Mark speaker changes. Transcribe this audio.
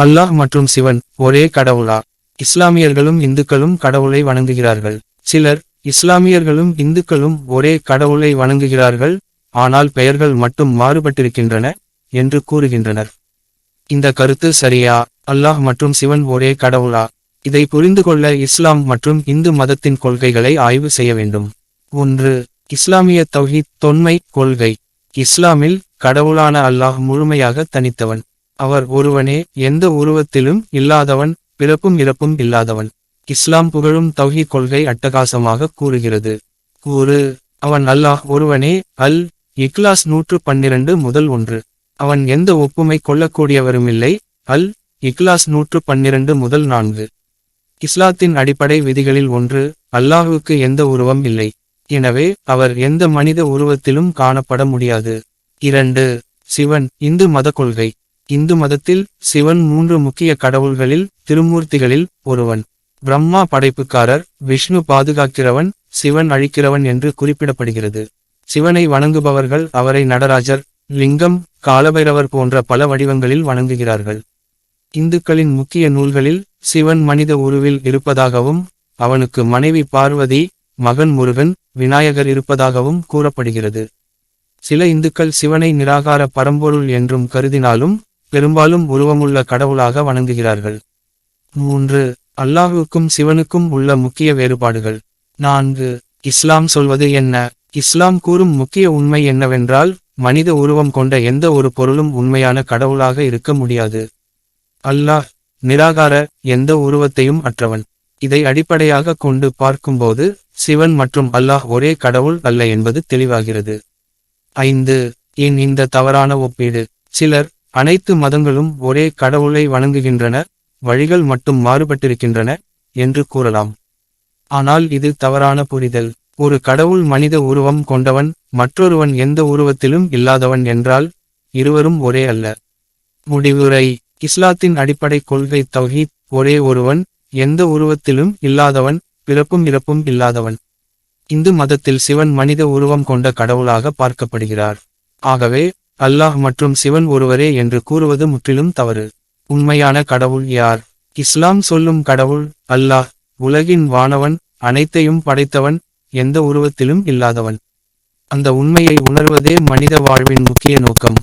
Speaker 1: அல்லாஹ் மற்றும் சிவன் ஒரே கடவுளா? இஸ்லாமியர்களும் இந்துக்களும் கடவுளை வணங்குகிறார்கள். சிலர் இஸ்லாமியர்களும் இந்துக்களும் ஒரே கடவுளை வணங்குகிறார்கள் ஆனால் பெயர்கள் மட்டும் மாறுபட்டிருக்கின்றன என்று கூறுகின்றனர். இந்த கருத்து சரியா? அல்லாஹ் மற்றும் சிவன் ஒரே கடவுளா? இதை புரிந்து கொள்ள இஸ்லாம் மற்றும் இந்து மதத்தின் கொள்கைகளை ஆய்வு செய்ய வேண்டும். ஒன்று இஸ்லாமிய தௌஹீத் தொன்மை கொள்கை. இஸ்லாமில் கடவுளான அல்லாஹ் முழுமையாக தனித்தவன். அவர் ஒருவனே எந்த உருவத்திலும் இல்லாதவன் பிறப்பும் இறப்பும் இல்லாதவன். இஸ்லாம் புகழும் தௌஹி கொள்கை அட்டகாசமாக கூறுகிறது. கூறு அவன் அல்லாஹ் ஒருவனே அல் இக்லாஸ் நூற்று பன்னிரண்டு முதல் ஒன்று. அவன் எந்த ஒப்புமை கொள்ளக்கூடியவருமில்லை அல் இக்லாஸ் நூற்று பன்னிரண்டு முதல் நான்கு. இஸ்லாத்தின் அடிப்படை விதிகளில் ஒன்று அல்லாஹுவுக்கு எந்த உருவம் இல்லை. எனவே அவர் எந்த மனித உருவத்திலும் காணப்பட முடியாது. இரண்டு சிவன் இந்து மத கொள்கை. இந்து மதத்தில் சிவன் மூன்று முக்கிய கடவுள்களில் திருமூர்த்திகளில் ஒருவன். பிரம்மா படைப்புக்காரர் விஷ்ணு பாதுகாக்கிறவன் சிவன் அழிக்கிறவன் என்று குறிப்பிடப்படுகிறது. சிவனை வணங்குபவர்கள் அவரை நடராஜர் லிங்கம் காலபைரவர் போன்ற பல வடிவங்களில் வணங்குகிறார்கள். இந்துக்களின் முக்கிய நூல்களில் சிவன் மனித உருவில் இருப்பதாகவும் அவனுக்கு மனைவி பார்வதி மகன் முருகன் விநாயகர் இருப்பதாகவும் கூறப்படுகிறது. சில இந்துக்கள் சிவனை நிராகார பரம்பொருள் என்றும் கருதினாலும் பெரும்பாலும் உருவமுள்ள கடவுளாக வணங்குகிறார்கள். மூன்று அல்லாஹுக்கும் சிவனுக்கும் உள்ள முக்கிய வேறுபாடுகள். நான்கு இஸ்லாம் சொல்வது என்ன? இஸ்லாம் கூறும் முக்கிய உண்மை என்னவென்றால் மனித உருவம் கொண்ட எந்த ஒரு பொருளும் உண்மையான கடவுளாக இருக்க முடியாது. அல்லாஹ் நிராகார எந்த உருவத்தையும் அற்றவன். இதை அடிப்படையாக கொண்டு பார்க்கும்போது சிவன் மற்றும் அல்லாஹ் ஒரே கடவுள் அல்ல என்பது தெளிவாகிறது. ஐந்து ஏன் இந்த தவறான ஒப்பீடு. சிலர் அனைத்து மதங்களும் ஒரே கடவுளை வணங்குகின்றன வழிகள் மட்டும் மாறுபட்டிருக்கின்றன என்று கூறலாம். ஆனால் இது தவறான புரிதல். ஒரு கடவுள் மனித உருவம் கொண்டவன் மற்றொருவன் எந்த உருவத்திலும் இல்லாதவன் என்றால் இருவரும் ஒரே அல்ல. முடிவுரை. இஸ்லாத்தின் அடிப்படை கொள்கை தௌஹீத். ஒரே ஒருவன் எந்த உருவத்திலும் இல்லாதவன் பிறப்பும் இறப்பும் இல்லாதவன். இந்து மதத்தில் சிவன் மனித உருவம் கொண்ட கடவுளாக பார்க்கப்படுகிறார். ஆகவே அல்லாஹ் மற்றும் சிவன் ஒருவரே என்று கூறுவது முற்றிலும் தவறு. உண்மையான கடவுள் யார்? இஸ்லாம் சொல்லும் கடவுள் அல்லாஹ் உலகின் வானவன் அனைத்தையும் படைத்தவன் எந்த உருவத்திலும் இல்லாதவன். அந்த உண்மையை உணர்வதே மனித வாழ்வின் முக்கிய நோக்கம்.